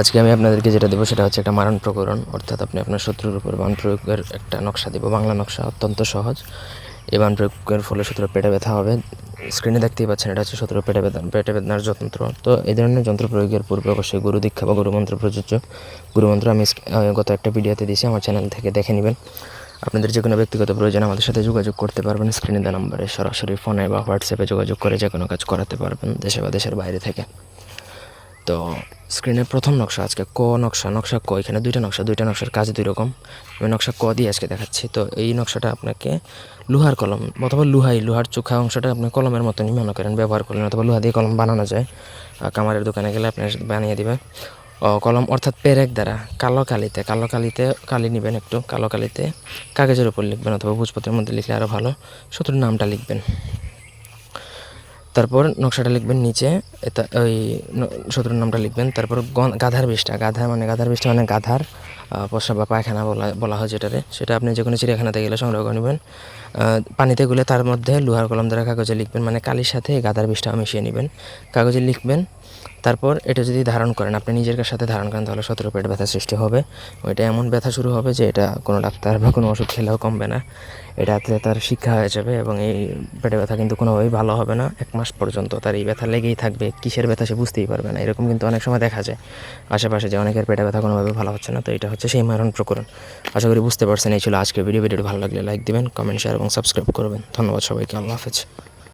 আজকে আমি আপনাদেরকে যেটা দেবো সেটা হচ্ছে একটা মারণ প্রকরণ, অর্থাৎ আপনি আপনার শত্রুর উপর বান প্রয়োগের একটা নকশা দেবো। বাংলা নকশা অত্যন্ত সহজ। এই বান প্রয়োগের ফলে শত্রুর পেটে ব্যথা হবে। স্ক্রিনে দেখতেই পাচ্ছেন, এটা হচ্ছে শত্রুর পেটে ব্যথা, পেটে বেদনার যন্ত্র। তো এই ধরনের যন্ত্র প্রয়োগের পূর্বে অবশ্যই গুরু দীক্ষা বা গুরুমন্ত্র প্রযোজ্য। গুরুমন্ত্র আমি গত একটা ভিডিওতে দিয়েছি, আমার চ্যানেল থেকে দেখে নেবেন। আপনাদের যে কোনো ব্যক্তিগত প্রয়োজন আমাদের সাথে যোগাযোগ করতে পারবেন। স্ক্রিনে দেওয়া নাম্বারে সরাসরি ফোনে বা হোয়াটসঅ্যাপে যোগাযোগ করে যে কোনো কাজ করাতে পারবেন দেশে বা দেশের বাইরে থেকে। তো স্ক্রিনের প্রথম নকশা, আজকে ক নকশা নকশা ক, এখানে দুইটা নকশা, দুইটা নকশার কাজ দুই রকম। আমি নকশা ক দিয়ে আজকে দেখাচ্ছি। তো এই নকশাটা আপনাকে লোহার কলম অথবা লোহাই, লোহার চোখা অংশটা আপনি কলমের মতনই মনে করেন, ব্যবহার করলেন অথবা লোহা দিয়ে কলম বানানো যায়। কামারের দোকানে গেলে আপনি বানিয়ে দিবে। কলম অর্থাৎ পেরেক দ্বারা, কালো কালিতে কালো কালিতে কালি নেবেন একটু, কালো কালিতে কাগজের উপর লিখবেন অথবা ভোজপত্রের মধ্যে লিখলে আরও ভালো, শত্রুর নামটা লিখবেন। তারপর নকশাটা লিখবেন নিচে, এটা ওই শত্রুর নামটা লিখবেন, তারপর গাধার বিষটা গাধা মানে গাধার বিষটা মানে গাধার পশা বা পায়খানা বলা বলা হয় যেটারে, সেটা আপনি যে কোনো চিড়িয়াখানাতে গেলে সংগ্রহ করে নেবেন। পানিতে গুলে তার মধ্যে লোহার কলম দ্বারা কাগজে লিখবেন মানে কালির সাথে গাধার বিষটা মিশিয়ে নেবেন। কাগজে লিখবেন তারপর এটা যদি ধারণ করেন, আপনি নিজের সাথে ধারণ করেন, তাহলে সতেরো পেট ব্যথা সৃষ্টি হবে। ওইটা এমন ব্যথা শুরু হবে যে এটা কোনো ডাক্তার বা কোনো ওষুধ খেলেও কমবে না। এটাতে তার শিক্ষা হয়ে যাবে এবং এই পেটে ব্যথা কিন্তু কোনোভাবেই ভালো হবে না। এক মাস পর্যন্ত তার এই ব্যথা লেগেই থাকবে, কিসের ব্যথা সে বুঝতেই পারবে না। এরকম কিন্তু অনেক সময় দেখা যায়। আশেপাশে যে অনেকের পেটে ব্যথা কোনোভাবে ভালো হচ্ছে না, তো এটা হচ্ছে সেই মারণ প্রকরণ। আশা করি বুঝতে পারছেন, এই ছিল আজকে ভিডিও। ভিডিওটি ভালো লাগলে লাইক দিবেন, কমেন্ট, শেয়ার এবং সাবস্ক্রাইব করবেন। ধন্যবাদ সবাইকে, আল্লাহ হাফেজ।